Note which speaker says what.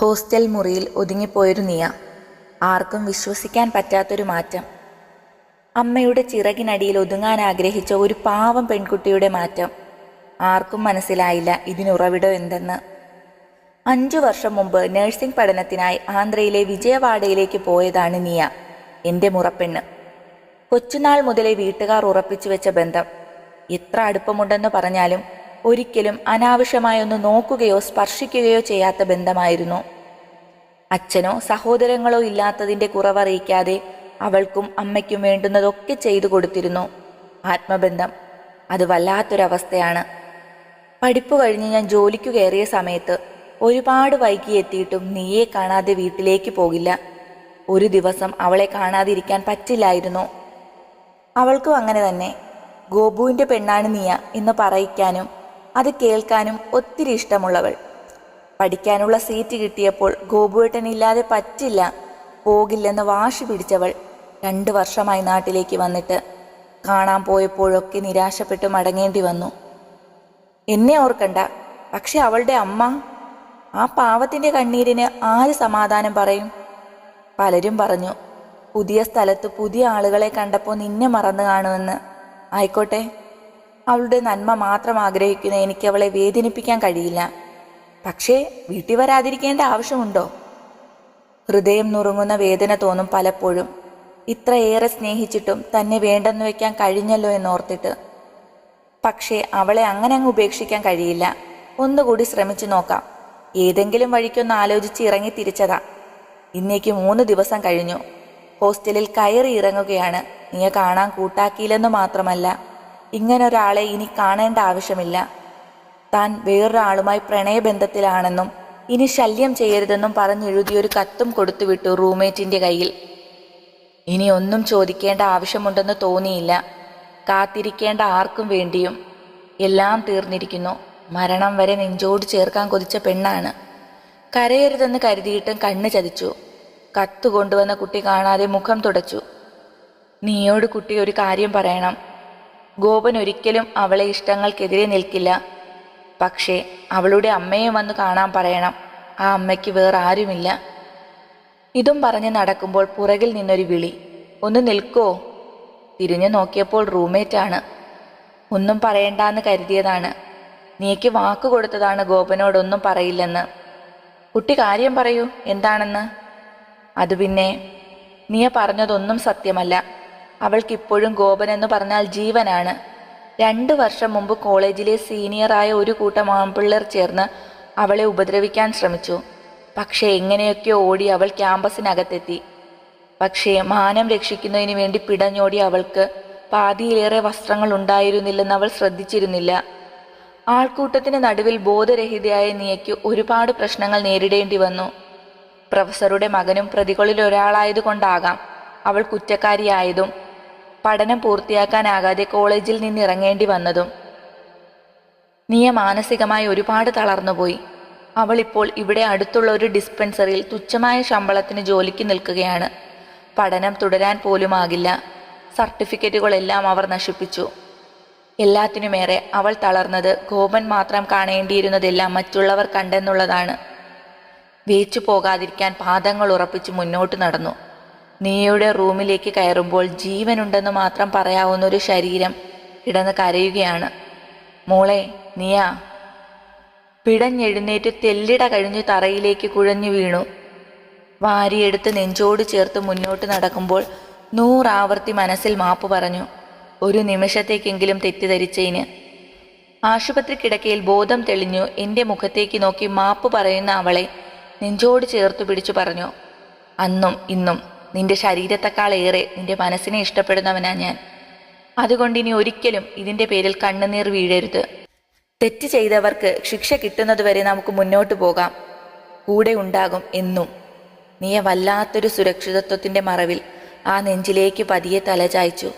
Speaker 1: Hostel മുറിയിൽ ഒതുങ്ങിപ്പോയൊരു നിയ. ആർക്കും വിശ്വസിക്കാൻ പറ്റാത്തൊരു മാറ്റം. അമ്മയുടെ ചിറകിനടിയിൽ ഒതുങ്ങാൻ ആഗ്രഹിച്ച ഒരു പാവം പെൺകുട്ടിയുടെ മാറ്റം. ആർക്കും മനസ്സിലായില്ല ഇതിനുറവിടം എന്തെന്ന്. അഞ്ചു വർഷം മുമ്പ് നഴ്സിംഗ് പഠനത്തിനായി ആന്ധ്രയിലെ വിജയവാഡയിലേക്ക് പോയതാണ് നിയ എന്റെ മുറപ്പെണ്ണ്. കൊച്ചുനാൾ മുതലേ വീട്ടുകാർ ഉറപ്പിച്ചു വെച്ച ബന്ധം. എത്ര അടുപ്പമുണ്ടെന്ന് പറഞ്ഞാലും ഒരിക്കലും അനാവശ്യമായൊന്ന് നോക്കുകയോ സ്പർശിക്കുകയോ ചെയ്യാത്ത ബന്ധമായിരുന്നു. അച്ഛനോ സഹോദരങ്ങളോ ഇല്ലാത്തതിന്റെ കുറവറിയിക്കാതെ അവൾക്കും അമ്മയ്ക്കും വേണ്ടുന്നതൊക്കെ ചെയ്തു കൊടുത്തിരുന്നു. ആത്മബന്ധം അത് വല്ലാത്തൊരവസ്ഥയാണ്. പഠിപ്പ് കഴിഞ്ഞ് ഞാൻ ജോലിക്ക് കയറിയ സമയത്ത് ഒരുപാട് വൈകി എത്തിയിട്ടും നീയെ കാണാതെ വീട്ടിലേക്ക് പോകില്ല. ഒരു ദിവസം അവളെ കാണാതിരിക്കാൻ പറ്റില്ലായിരുന്നു. അവൾക്കും അങ്ങനെ തന്നെ. ഗോപുവിന്റെ പെണ്ണാണ് നീയ എന്ന് പറയിക്കാനും അത് കേൾക്കാനും ഒത്തിരി ഇഷ്ടമുള്ളവൾ. പഠിക്കാനുള്ള സീറ്റ് കിട്ടിയപ്പോൾ ഗോപുവേട്ടനില്ലാതെ പറ്റില്ല പോകില്ലെന്ന് വാശി പിടിച്ചവൾ രണ്ട് വർഷമായി നാട്ടിലേക്ക് വന്നിട്ട് കാണാൻ പോയപ്പോഴൊക്കെ നിരാശപ്പെട്ട് മടങ്ങേണ്ടി വന്നു. എന്നെ ഓർക്കണ്ട പക്ഷെ അവളുടെ അമ്മ ആ പാവത്തിന്റെ കണ്ണീരിന് ആര് സമാധാനം പറയും? പലരും പറഞ്ഞു പുതിയ സ്ഥലത്ത് പുതിയ ആളുകളെ കണ്ടപ്പോൾ നിന്നെ മറന്നു കാണുമെന്ന്. ആയിക്കോട്ടെ. അവളുടെ നന്മ മാത്രം ആഗ്രഹിക്കുന്ന എനിക്ക് അവളെ വേദനിപ്പിക്കാൻ കഴിയില്ല. പക്ഷേ വീട്ടിൽ വരാതിരിക്കേണ്ട ആവശ്യമുണ്ടോ? ഹൃദയം നുറുങ്ങുന്ന വേദന തോന്നും പലപ്പോഴും. ഇത്രയേറെ സ്നേഹിച്ചിട്ടും തന്നെ വേണ്ടെന്ന് വെക്കാൻ കഴിഞ്ഞല്ലോ എന്നോർത്തിട്ട്. പക്ഷേ അവളെ അങ്ങനെ അങ്ങ് ഉപേക്ഷിക്കാൻ കഴിയില്ല. ഒന്നുകൂടി ശ്രമിച്ചു നോക്കാം. ഏതെങ്കിലും വഴിക്കൊന്ന് ആലോചിച്ച് ഇറങ്ങി തിരിച്ചതാ. ഇന്നേക്ക് മൂന്ന് ദിവസം കഴിഞ്ഞു. ഹോസ്റ്റലിൽ കയറി ഇറങ്ങുകയാണ്. നീ കാണാൻ കൂട്ടാക്കിയില്ലെന്ന് മാത്രമല്ല. ഇങ്ങനൊരാളെ ഇനി കാണേണ്ട ആവശ്യമില്ല. താൻ വേറൊരാളുമായി പ്രണയബന്ധത്തിലാണെന്നും ഇനി ശല്യം ചെയ്യരുതെന്നും പറഞ്ഞെഴുതിയൊരു കത്തും കൊടുത്തുവിട്ടു റൂംമേറ്റിന്റെ കയ്യിൽ. ഇനി ഒന്നും ചോദിക്കേണ്ട ആവശ്യമുണ്ടെന്ന് തോന്നിയില്ല. കാത്തിരിക്കേണ്ട ആർക്കും വേണ്ടിയും. എല്ലാം തീർന്നിരിക്കുന്നു. മരണം വരെ നെഞ്ചോട് ചേർക്കാൻ കൊതിച്ച പെണ്ണാണ്. കരയരുതെന്ന് കരുതിയിട്ടും കണ്ണ് ചതിച്ചു. കത്ത് കൊണ്ടുവന്ന കുട്ടി കാണാതെ മുഖം തുടച്ചു. നീയോട് കുട്ടി ഒരു കാര്യം പറയണം. ഗോപൻ ഒരിക്കലും അവളെ ഇഷ്ടങ്ങൾക്കെതിരെ നിൽക്കില്ല. പക്ഷേ അവളുടെ അമ്മയെ വന്ന് കാണാൻ പറയണം. ആ അമ്മയ്ക്ക് വേറെ ആരുമില്ല. ഇതും പറഞ്ഞ് നടക്കുമ്പോൾ പുറകിൽ നിന്നൊരു വിളി. ഒന്ന് നിൽക്കോ? തിരിഞ്ഞു നോക്കിയപ്പോൾ റൂംമേറ്റാണ്. ഒന്നും പറയണ്ടെന്ന് കരുതിയതാണ്. നീക്ക് വാക്ക് കൊടുത്തതാണ് ഗോപനോടൊന്നും പറയില്ലെന്ന്. കുട്ടി കാര്യം പറയൂ. എന്താണെന്ന്? അത് പിന്നെ നീ പറഞ്ഞതൊന്നും സത്യമല്ല. അവൾക്കിപ്പോഴും എന്ന് പറഞ്ഞാൽ ജീവനാണ്. രണ്ടു വർഷം മുമ്പ് കോളേജിലെ സീനിയറായ ഒരു കൂട്ടം ആൺപിള്ളേർ ചേർന്ന് അവളെ ഉപദ്രവിക്കാൻ ശ്രമിച്ചു. പക്ഷേ എങ്ങനെയൊക്കെ ഓടി അവൾ ക്യാമ്പസിനകത്തെത്തി. പക്ഷേ മാനം രക്ഷിക്കുന്നതിന് വേണ്ടി പിടഞ്ഞോടി അവൾക്ക് പാതിയിലേറെ വസ്ത്രങ്ങൾ ഉണ്ടായിരുന്നില്ലെന്ന് അവൾ ശ്രദ്ധിച്ചിരുന്നില്ല. ആൾക്കൂട്ടത്തിന് നടുവിൽ ബോധരഹിതയായ നിയയ്ക്ക് ഒരുപാട് പ്രശ്നങ്ങൾ നേരിടേണ്ടി വന്നു. പ്രൊഫസറുടെ മകനും പ്രതികളിൽ ഒരാളായതുകൊണ്ടാകാം അവൾ കുറ്റക്കാരിയായതും പഠനം പൂർത്തിയാക്കാനാകാതെ കോളേജിൽ നിന്നിറങ്ങേണ്ടി വന്നതും നിയ മാനസികമായി ഒരുപാട് തളർന്നുപോയി. അവൾ ഇപ്പോൾ ഇവിടെ അടുത്തുള്ള ഒരു ഡിസ്പെൻസറിയിൽ തുച്ഛമായ ശമ്പളത്തിന് ജോലിക്ക് നിൽക്കുകയാണ്. പഠനം തുടരാൻ പോലുമാകില്ല സർട്ടിഫിക്കറ്റുകളെല്ലാം അവർ നശിപ്പിച്ചു. എല്ലാത്തിനുമേറെ അവൾ തളർന്നത് ഗോപൻ മാത്രം കാണേണ്ടിയിരുന്നതെല്ലാം മറ്റുള്ളവർ കണ്ടെന്നുള്ളതാണ്. വേച്ചു പോകാതിരിക്കാൻ പാദങ്ങൾ ഉറപ്പിച്ച് മുന്നോട്ട് നടന്നു. നീയുടെ റൂമിലേക്ക് കയറുമ്പോൾ ജീവനുണ്ടെന്ന് മാത്രം പറയാവുന്ന ഒരു ശരീരം കിടന്ന് കരയുകയാണ്. മോളെ നീയാ. പിടഞ്ഞെഴുന്നേറ്റ് തെല്ലിട കഴിഞ്ഞു തറയിലേക്ക് കുഴഞ്ഞു വീണു. വാരിയെടുത്ത് നെഞ്ചോട് ചേർത്ത് മുന്നോട്ട് നടക്കുമ്പോൾ നൂറാവർത്തി മനസ്സിൽ മാപ്പ് പറഞ്ഞു. ഒരു നിമിഷത്തേക്കെങ്കിലും തെറ്റിദ്ധരിച്ചതിന് ആശുപത്രി കിടക്കയിൽ ബോധം തെളിഞ്ഞു. എന്റെ മുഖത്തേക്ക് നോക്കി മാപ്പ് പറയുന്ന അവളെ നെഞ്ചോട് ചേർത്ത് പിടിച്ചു പറഞ്ഞു. അന്നും ഇന്നും. നിന്റെ ശരീരത്തെക്കാളേറെ നിന്റെ മനസ്സിനെ ഇഷ്ടപ്പെടുന്നവനാ ഞാൻ. അതുകൊണ്ട് ഇനി ഒരിക്കലും ഇതിന്റെ പേരിൽ കണ്ണുനീർ വീഴരുത്. തെറ്റ് ചെയ്തവർക്ക് ശിക്ഷ കിട്ടുന്നതുവരെ നമുക്ക് മുന്നോട്ട് പോകാം. കൂടെ ഉണ്ടാകും എന്നും. നീയ വല്ലാത്തൊരു സുരക്ഷിതത്വത്തിന്റെ മറവിൽ ആ നെഞ്ചിലേക്ക് പതിയെ തലചായ്ച്ചു